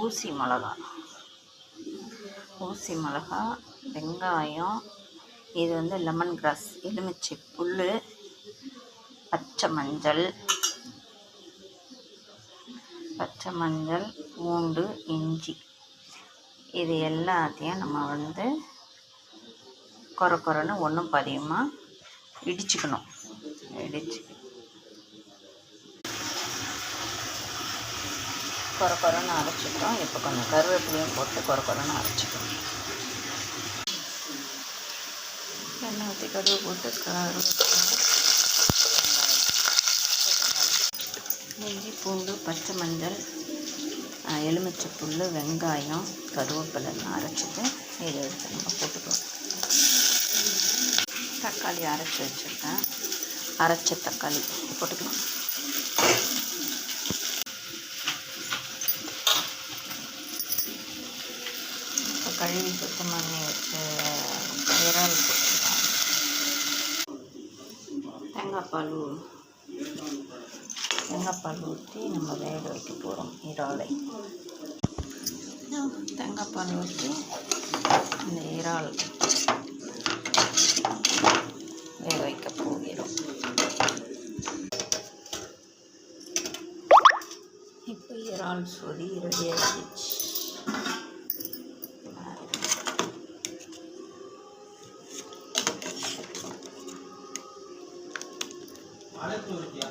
ஊசி மிளகா. ஊசி மிளகா வெங்காயம் இது வந்து லெமன் கிராஸ் எலுமிச்சை புல் பச்சை மஞ்சள் பச்சை மஞ்சள் பூண்டு இஞ்சி. இது எல்லாத்தையும் நம்ம வந்து கொர கொரன்னு ஒன்றும் பதியமாக இடிச்சுக்கணும். இடிச்சுக்கணும் கொர கொரன்னு அரைச்சிக்கிறோம். இப்போ கொஞ்சம் கருவேப்பிலையும் போட்டு கொர கொரன்னு அரைச்சிக்கிறோம். எண்ணெய் ஊற்றி கருவே போட்டு கருவேப்பிலை இஞ்சி பூண்டு பச்சை மஞ்சள் எலுமிச்சை புல் வெங்காயம் கருவேப்பிலைலாம் அரைச்சிட்டு இதை எடுத்து நம்ம போட்டுக்கிறோம் தக்காளி அரைச்சி வச்சுருக்கேன். அரைச்ச தக்காளி போட்டுக்கலாம். கழுவி சுத்தம் பண்ணி வச்சு இறால் போட்டுக்கலாம். தேங்காய் பால் ஊ- தேங்காய் பால் ஊற்றி நம்ம வேக வைக்க போகிறோம் இறாலை. தேங்காய் பால் ஊற்றி இந்த இறால் வேக வைக்க போகிறோம். இப்போ இறால் சொதி ரெடி மழை தோல்வியா